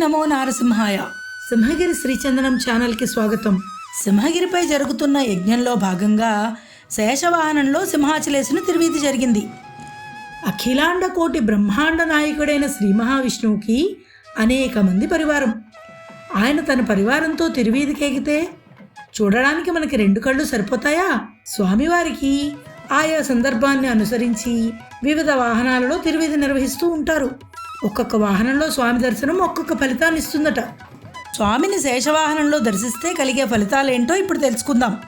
నమో నారసింహాయ. సింహగిరి శ్రీచందనం ఛానల్కి స్వాగతం. సింహగిరిపై జరుగుతున్న యజ్ఞంలో భాగంగా శేషవాహనంలో సింహాచలేసుని తిరువీధి జరిగింది. అఖిలాండ కోటి బ్రహ్మాండ నాయకుడైన శ్రీ మహావిష్ణువుకి అనేక మంది పరివారం. ఆయన తన పరివారంతో తిరువీధికెగితే చూడడానికి మనకి రెండు కళ్ళు సరిపోతాయా? స్వామివారికి ఆయా సందర్భాన్ని అనుసరించి వివిధ వాహనాలలో తిరువీధి నిర్వహిస్తూ ఉంటారు. ఒక్కొక్క వాహనంలో స్వామి దర్శనం ఒక్కొక్క ఫలితాన్ని ఇస్తుందట. స్వామిని శేషవాహనంలో దర్శిస్తే కలిగే ఫలితాలేంటో ఇప్పుడు తెలుసుకుందాం.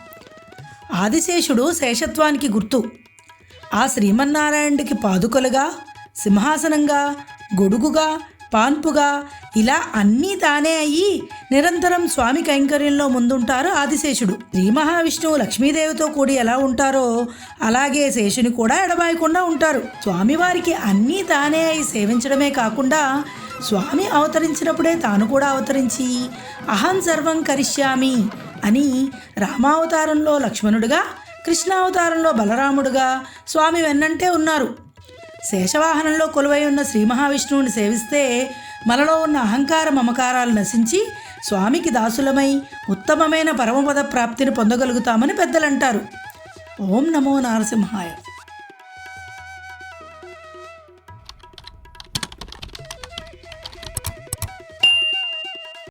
ఆదిశేషుడు శేషత్వానికి గుర్తు. ఆ శ్రీమన్నారాయణుడికి పాదుకలుగా సింహాసనంగా గొడుగుగా పాన్పుగా ఇలా అన్నీ తానే అయ్యి నిరంతరం స్వామి కైంకర్యంలో ముందుంటారు ఆదిశేషుడు. శ్రీ మహావిష్ణువు లక్ష్మీదేవితో కూడి ఎలా ఉంటారో అలాగే శేషుని కూడా ఎడబాయకుండా ఉంటారు. స్వామివారికి అన్నీ తానే అయి సేవించడమే కాకుండా స్వామి అవతరించినప్పుడే తాను కూడా అవతరించి అహం సర్వం కరిష్యామి అని రామావతారంలో లక్ష్మణుడుగా కృష్ణావతారంలో బలరాముడుగా స్వామి వెన్నంటే ఉన్నారు. శేషవాహనంలో కొలువై ఉన్న శ్రీ మహావిష్ణువుని సేవిస్తే మనలో ఉన్న అహంకార మమకారాలు నశించి స్వామికి దాసులమై ఉత్తమమైన పరమపద ప్రాప్తిని పొందగలుగుతామని పెద్దలంటారు. ఓం నమో నారసింహాయ.